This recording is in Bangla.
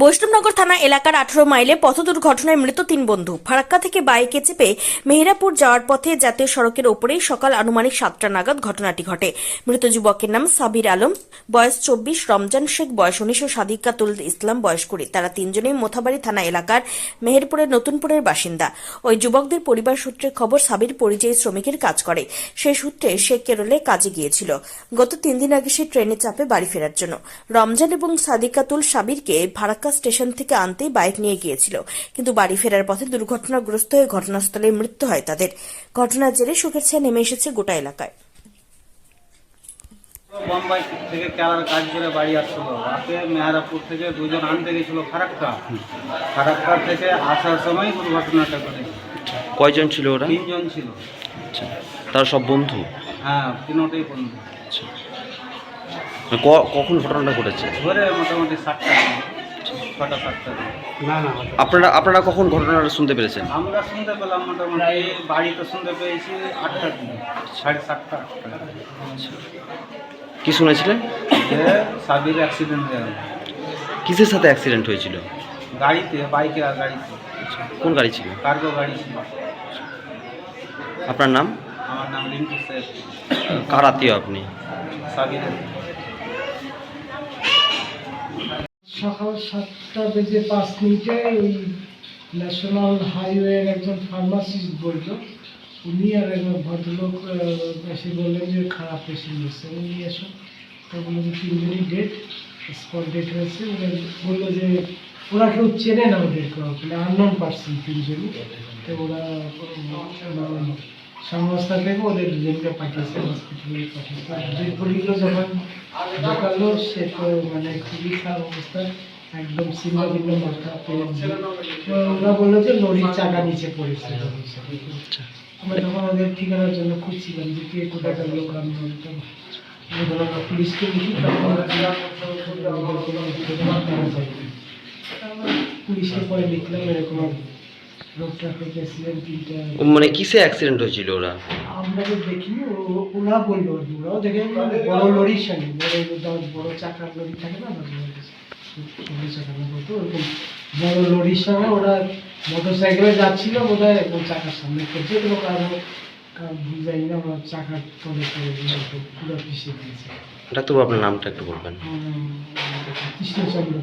বৈষ্ণবনগর থানা এলাকার আঠারো মাইলে পথ দুর্ঘটনায় মৃত তিন বন্ধু। ফারাক্কা থেকে বাইকে চেপে মেহেরাপুর যাওয়ার পথে জাতীয় সড়কের ওপরেই সকাল আনুমানিক সাতটা নাগাদ ঘটনাটি ঘটে। মৃত যুবকের নাম সাবির আলম, বয়স চব্বিশ, রমজান শেখ, বয়স উনিশ ও সাদিকাতুল ইসলাম বয়স কুড়ি। তারা তিনজনেই মোথাবাড়ি থানা এলাকার মেহেরপুরের নতুনপুরের বাসিন্দা। ওই যুবকদের পরিবার সূত্রে খবর, সাবির পরিযায়ী শ্রমিকের কাজ করে। সেই সূত্রে সে কেরলে কাজে গিয়েছিল। গত তিন দিন আগে সে ট্রেনে চাপে বাড়ি ফেরার জন্য। রমজান এবং সাদিকাতুল সাবিরকে ফারাক্কা স্টেশন থেকে আনতে বাইক নিয়ে গিয়েছিল। কিন্তু বাড়ি ফেরার পথে দুর্ঘটনাগ্রস্ত হয়ে ঘটনাস্থলে মৃত্যু হয় তাদের। ঘটনার জেরে শোকের ছায়া নেমে এসেছে গোটা এলাকায়। বোম্বাই থেকে কেরার কাজ করে বাড়ি আসছিল। রাতে মেহারাপুর থেকে দুজন আনতে গেছিল ফারাক্কা। ফারাক্কা থেকে আসার সময় দুর্ঘটনাটা ঘটে। কয়জন ছিল ওরা? তিনজন ছিল। আচ্ছা তারা সব বন্ধু? হ্যাঁ তিনটেই বন্ধু। আচ্ছা। কখন ঘটনাটা ঘটেছে? ধরে মোটামুটি সাতটা। ছটা সাতটা না না আপনারা আপনারা কখন ঘটনাটা শুনতে পেরেছেন? আমরা শুনতে পেলাম মোটামুটি বাড়িতে শুনতে পেয়েছি আটটার দিকে সাড়ে সাতটা আটটা। কি শুনেছিলেন? সাবির অ্যাক্সিডেন্ট হয়ে গেল। কিসের সাথে অ্যাক্সিডেন্ট হয়েছিল? গাড়িতে বাইকে আর গাড়িতে। কোন গাড়ি ছিল? কার্গো গাড়ি ছিল। আপনার নাম? আমার নাম রিঙ্কু শেখ কার আত্মীয় আপনি? সাবিরের সকাল সাতটা বেজে পাঁচ মিনিটে ওই ন্যাশনাল হাইওয়ের একজন ফার্মাসিস্ট বলল, উনি আর একজন ভদ্রলোক এসে বললেন যে খারাপ পেশেন্ট এসছে উনি এসো তো বলল যে তিনজনই ডেট স্পট ডেট হয়েছে। ওরা বলল যে ওরা কেউ চেনে না ওদের আননোন পার্সন তিনজনই তো ওরা সংস্থা থেকে ওদের দুজনকে পাঠিয়েছে হসপিটালে পাঠিয়েছে। যখন ঢোকালো, সে তো মানে খুবই খারাপ অবস্থা। একদম ছিন্ন ভিন্ন মাথা ওরা বলল যে লরির চাকা নিচে পড়েছে। আমরা তখন ওদের ঠিকানার জন্য খুঁজছিলাম যে কে কোথাকার লোক, আমি বলতাম পুলিশকে লিখি পুলিশকে পরে লিখলাম এরকম রোড ট্রাফিক অ্যাক্সিডেন্ট মানে কিসে অ্যাক্সিডেন্ট হয়েছিল ওরা? আমরা তো দেখিনি ও- ওরা বলল ওরাও দেখে বড় লরির সঙ্গে বড় বড় চাকার লরি থাকে না বড় চাকার বলতো ওরকম বড় লরির সঙ্গে ওরা মোটর সাইকেলে যাচ্ছিল বোধ হয় এবং চাকার সামনে করছে কোনো কারণ বুঝাই না আমার চাকার তলে গিয়ে পুরো পিছিয়ে দিয়েছে ডাক্তারবাবু আপনার নামটা একটু বলবেন। কৃষ্ণচন্দ্র